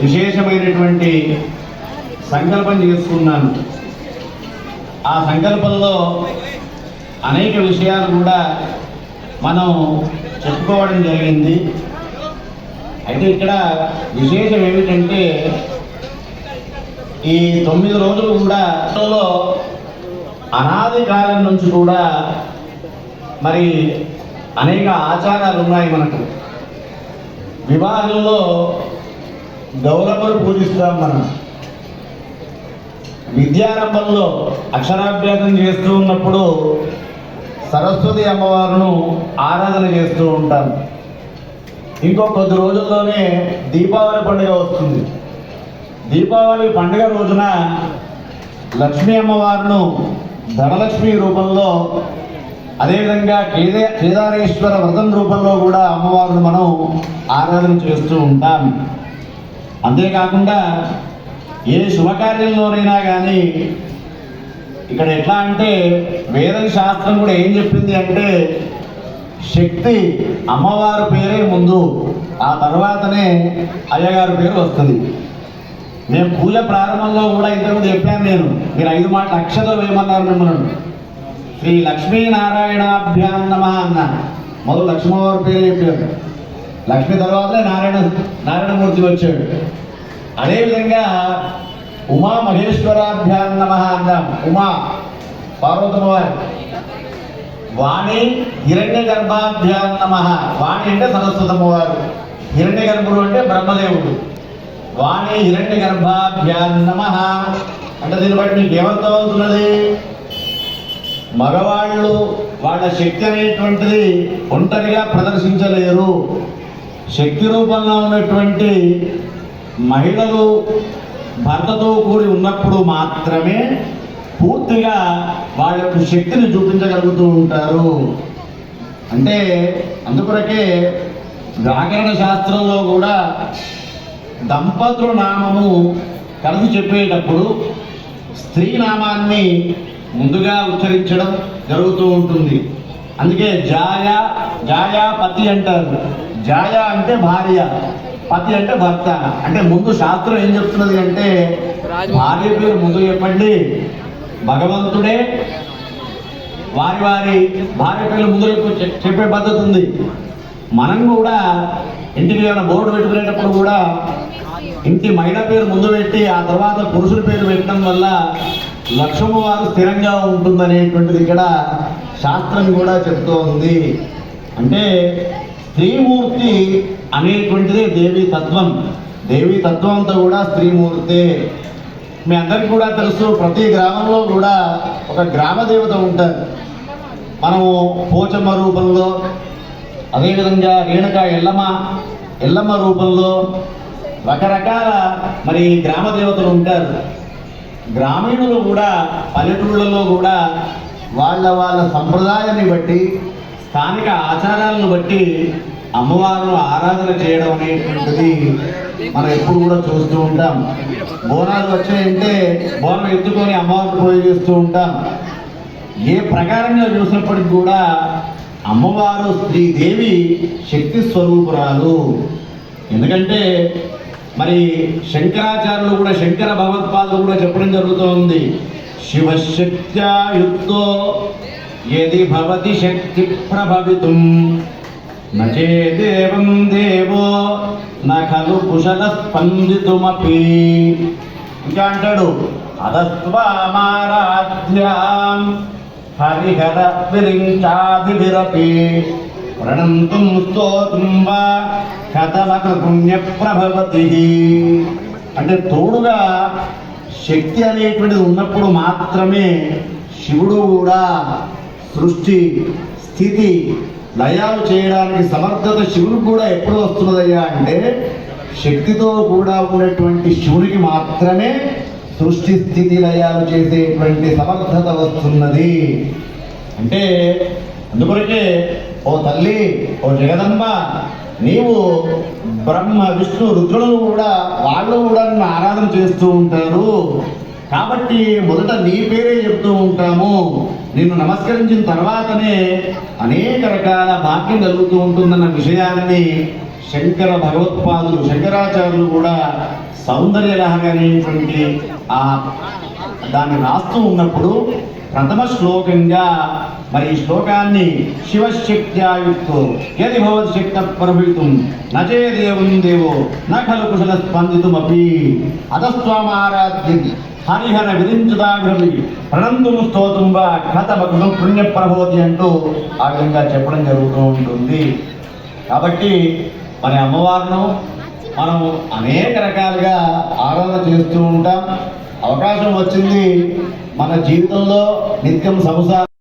విశేషమైనటువంటి సంకల్పం చేసుకున్నాను ఆ సంకల్పంలో అనేక విషయాలు కూడా మనం చెప్పుకోవడం జరిగింది. అయితే ఇక్కడ విశేషం ఏమిటంటే ఈ తొమ్మిది రోజులు కూడా అనాది కాలం నుంచి కూడా మరి అనేక ఆచారాలు ఉన్నాయి మనకు. వివాహంలో గౌరమ్మను పూజిస్తాం మనం. విద్యారంభంలో అక్షరాభ్యాసం చేస్తూ ఉన్నప్పుడు సరస్వతి అమ్మవారును ఆరాధన చేస్తూ ఉంటాం ఇంకో కొద్ది రోజుల్లోనే దీపావళి పండుగ వస్తుంది. దీపావళి పండుగ రోజున లక్ష్మీ అమ్మవారును ధనలక్ష్మి రూపంలో అదేవిధంగా కేదే కేదారేశ్వర వ్రతం రూపంలో కూడా అమ్మవారిని మనం ఆరాధన చేస్తూ ఉంటాం. అంతేకాకుండా ఏ శుభకార్యంలోనైనా కానీ ఇక్కడ ఎట్లా అంటే వేద శాస్త్రం కూడా ఏం చెప్పింది అంటే శక్తి అమ్మవారి పేరే ముందు ఆ తర్వాతనే అయ్యగారి పేరు వస్తుంది. నేను పూజ ప్రారంభంలో కూడా ఇంతకుముందు చెప్పాను నేను మీరు ఐదు మాటలు అక్షతలు వేయమన్నారు మిమ్మల్ని. శ్రీ లక్ష్మీనారాయణాభ్యాం నమ అన్న. మొదలు లక్ష్మవారి పేరు చెప్పాడు లక్ష్మి తర్వాతనే నారాయణ నారాయణమూర్తి వచ్చాడు. అదేవిధంగా ఉమా మహేశ్వరాభ్యాం నమ అన్నాం. ఉమా పార్వతమ్మ వారి వాణి హిరణ్య గర్భాభ్యాం నమ. వాణి అంటే సరస్వతమ్మ వారు హిరణ్య గర్భుడు అంటే బ్రహ్మదేవుడు. వాణి హిరణ్య గర్భాభ్యాం నమ. అంటే దీన్ని బట్టి మీకు ఏమర్థమవుతున్నది మగవాళ్ళు వాళ్ళ శక్తి అనేటువంటిది ఒంటరిగా ప్రదర్శించలేరు. శక్తి రూపంలో ఉన్నటువంటి మహిళలు భర్తతో కూడి ఉన్నప్పుడు మాత్రమే పూర్తిగా వాళ్ళ యొక్క శక్తిని చూపించగలుగుతూ ఉంటారు. అంటే అందుకొరకే వ్యాకరణ శాస్త్రంలో కూడా దంపతుల నామము కలిసి చెప్పేటప్పుడు స్త్రీ నామాన్ని ముందుగా ఉచ్చరించడం జరుగుతూ ఉంటుంది. అందుకే జాయ జాయా పతి అంటారు. జాయ అంటే భార్య పతి అంటే భర్త. అంటే ముందు శాస్త్రం ఏం చెప్తున్నది అంటే భార్య పేరు ముందు చెప్పండి. భగవంతుడే వారి వారి భార్య పేర్లు ముందు చెప్పే పద్ధతి ఉంది. మనం కూడా ఇంటికి ఏమైనా బోర్డు పెట్టుకునేటప్పుడు కూడా ఇంటి మహిళ పేరు ముందు పెట్టి ఆ తర్వాత పురుషుల పేరు పెట్టడం వల్ల లక్ష్మ వారు స్థిరంగా ఉంటుందనేటువంటిది ఇక్కడ శాస్త్రం కూడా చెప్తూ ఉంది అంటే స్త్రీమూర్తి అనేటువంటిదే దేవి తత్వం. దేవి తత్వం అంతా కూడా స్త్రీమూర్తే. మీ అందరికీ కూడా తెలుసు ప్రతి గ్రామంలో కూడా ఒక గ్రామ దేవత ఉంటారు. మనము పోచమ్మ రూపంలో అదేవిధంగా రేణుక ఎల్లమ్మ ఎల్లమ్మ రూపంలో రకరకాల మరి గ్రామ దేవతలు ఉంటారు. గ్రామీణులు కూడా పల్లెటూళ్ళలో కూడా వాళ్ళ వాళ్ళ సంప్రదాయాన్ని బట్టి స్థానిక ఆచారాలను బట్టి అమ్మవారు ఆరాధన చేయడం అనేటువంటిది మనం ఎప్పుడు కూడా చూస్తూ ఉంటాం. బోనాలు వచ్చాయంటే బోనం ఎత్తుకొని అమ్మవారిని పూజ చేస్తూ ఉంటాం. ఏ ప్రకారంగా చూసినప్పటికి కూడా అమ్మవారు శ్రీదేవి శక్తి స్వరూపురాలు. ఎందుకంటే మరి శంకరాచార్యులు కూడా శంకర భగవత్పాదులు కూడా చెప్పడం జరుగుతోంది శివశక్త్యాయుక్తో యది భవతి శక్తి ప్రభవితుం నచేదేవం దేవో నఖలు కుశల స్పందితుమపి ఇంకా అంటాడు అదస్వామారాధ్యాం హరిహర విరించాదిరపి ప్రణంతుం స్తోతుం వా కథమక పుణ్య ప్రభవతి అంటే తోడుగా శక్తి అనేటువంటిది ఉన్నప్పుడు మాత్రమే శివుడు కూడా సృష్టి స్థితి లయాలు చేయడానికి సమర్థత శివుడికి కూడా ఎప్పుడు వస్తున్నదయ్యా అంటే శక్తితో కూడా ఉన్నటువంటి శివునికి మాత్రమే సృష్టి స్థితి లయాలు చేసేటువంటి సమర్థత వస్తున్నది. అంటే అందుకొరకే ఓ తల్లి ఓ జగదమ్మ నీవు బ్రహ్మ విష్ణు రుద్రులను కూడా వాళ్ళు కూడా నిన్ను ఆరాధన చేస్తూ ఉంటారు. కాబట్టి మొదట నీ పేరే చెప్తూ ఉంటాము. నిన్ను నమస్కరించిన తర్వాతనే అనేక రకాల భాగ్యం కలుగుతూ ఉంటుందన్న విషయాన్ని శంకర భగవత్పాదులు శంకరాచార్యులు కూడా సౌందర్య లహరి ఆ దాన్ని రాస్తూ ఉన్నప్పుడు ప్రథమ శ్లోకంగా మరి ఈ శ్లోకాన్ని శివశక్త్యాయుక్తో యది భవత్ శక్త ప్రభుత్వం నచే దేవం దేవో నఖలు కుశల స్పందితుమపి అతస్వామారాధ్యం హరిహర విధించుదాగ్రమి ప్రణందును స్తోత్రం వా కథమకును పుణ్య ప్రభోతి అంటూ ఆ విధంగా చెప్పడం జరుగుతూ ఉంటుంది. కాబట్టి మన అమ్మవారిను మనం అనేక రకాలుగా ఆరాధన చేస్తూ ఉంటాం. అవకాశం వచ్చింది మన జీవితంలో నిత్యం సంసారం